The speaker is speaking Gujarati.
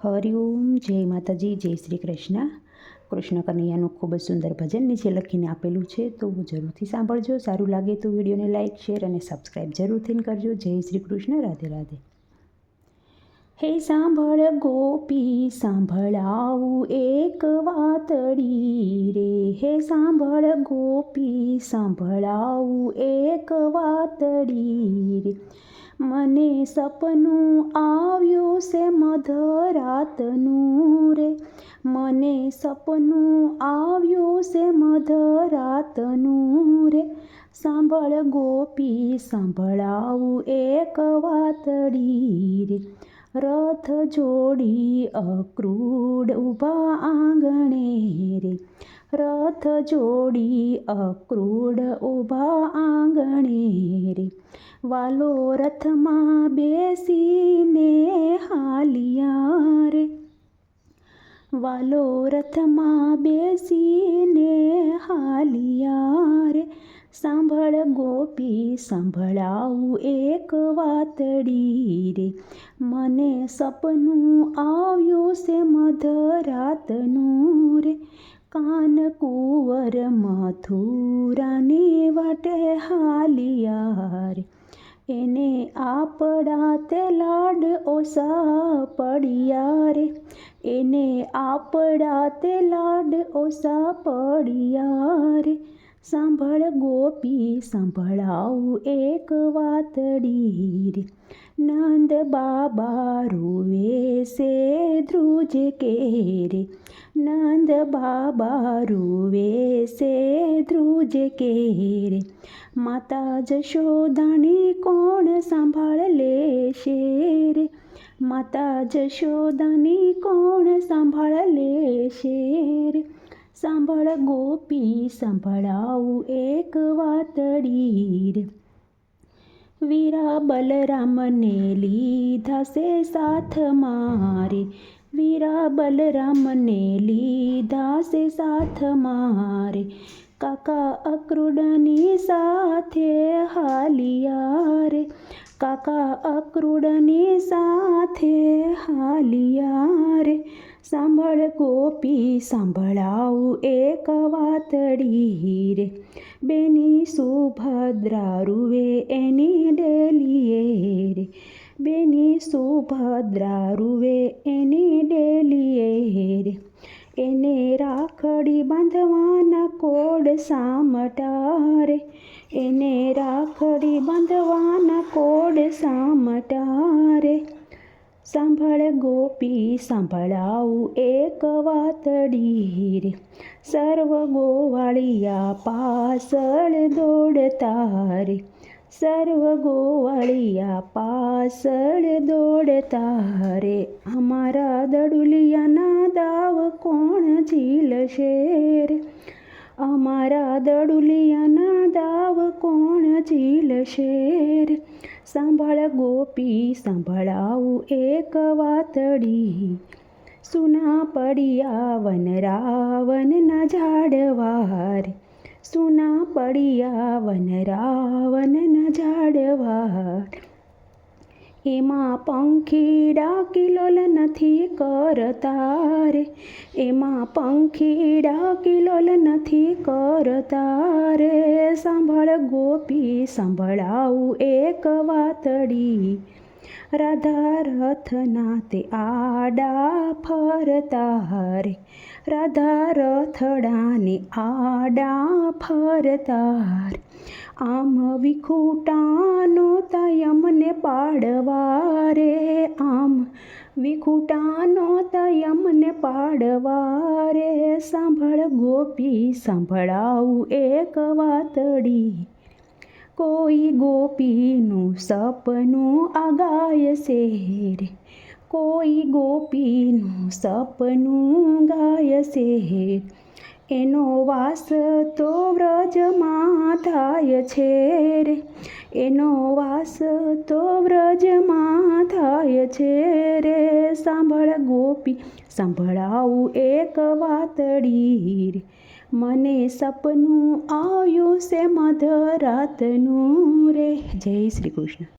હરિઓમ જય માતાજી, જય શ્રી કૃષ્ણ. કૃષ્ણ કનૈયાનું ખૂબ જ સુંદર ભજન નીચે લખીને આપેલું છે, તો હું જરૂરથી સાંભળજો. સારું લાગે તો વિડીયોને લાઇક શેર અને સબસ્ક્રાઈબ જરૂરથી કરજો. જય શ્રી કૃષ્ણ, રાધે રાધે. હે સાંભળ ગોપી સાંભળાવું એક વાતડી રે. હે સાંભળ ગોપી સાંભળાવું એક વાતડી રે. મને સપનું આવ્યું છે મધરાતનું રે. મને સપનું આવ્યું છે મધરાતનું રે. સાંભળ ગોપી, સાંભળાવું એક વાતડી રે. રથ જોડી અક્રૂડ ઊભા આંગણે રે. રથ જોડી અક્રૂડ ઊભા આંગણે રે. વાલો રથમાં બેસીને હાલિયા રે. વાલો રથમાં બેસીને હાલિયા રે. સાંભળ ગોપી સાંભળાવું એક વાતડી રે. મને સપનું આવ્યું છે મધરાતનું રે. કાન કુંવર મથુરાની વાટે હાલિયા રે. એને આપડા તે લાડ ઓસા પડ્યા રે એને આપડા તે લાડ ઓસા પડ્યા રે સાંભળ ગોપી સાંભળાવું એક વાતડી રે નંદ બાબા રૂવે સે ધ્રુજ કે રે નંદ બાબા રૂવે સે ધ્રુજ કે રે માતા જશોદાની કોણ સાંભળ લેશે રે માતા જશોદાની કોણ સાંભળ લેશે રે સાંભળ ગોપી સાંભળાવું એક વાતડી રે વીરા બલરામને લીધા સે સાથ મારે. વીરા બલરામને લીધા સે સાથ મારે. કાકા અક્રૂડની સાથે હાલિયા રે કાકા અક્રૂડની સાથે હાલિયા રે સાંભળ ગોપી સાંભળાવું એક વાતડી રે બેની સુભદ્રા રૂવે એની ડેલીએ રે. બેની સુભદ્રા રૂવે એની ડેલીએ રે. એને રાખડી બાંધવાના કોડ સામટારે એને રાખડી બાંધવાના કોડ સામટારે સાંભળ ગોપી સાંભળાવું એક વાતડી રે સર્વ ગોવાળિયા પાસળ દોડતા રે સર્વ ગોવાળિયા પાસળ દોડતા રે અમારા દડુલિયાના દાવ કોણ ઝીલશે રે? અમારા દડુલિયાના કોણ ઝીલશે રે સાંભળ ગોપી, સાંભળાવું એક વાતડી. સુના પડ્યા વન રાવણના ઝાડવાર. સુના પડ્યા વન રાવણના ઝાડવા એમાં પંખીડા કિલોલ નથી કરતા રે એમાં પંખીડા કિલોલ નથી કરતા રે સાંભળ ગોપી સાંભળાવું એક વાતડી. રાધા રથના તે આડા ફરતા રે રાધા રથડાને આડા ફરતા આમ વિખૂટાનો પાડવા રે આમ વિખુટાનો તયમને પાડવા રે સાંભળ ગોપી સાંભળાવું એક વાતડી કોઈ ગોપીનું સપનું આગાય છે રે કોઈ ગોપીનું સપનું ગાય છે એનો વાસ તો વ્રજમાં થાય છે રે. એનો વાસ તો વ્રજમાં થાય છે રે. સાંભળ ગોપી, સાંભળાવું એક વાતડી રે. મને સપનું આવ્યું છે મધરાતનું રે. જય શ્રી કૃષ્ણ.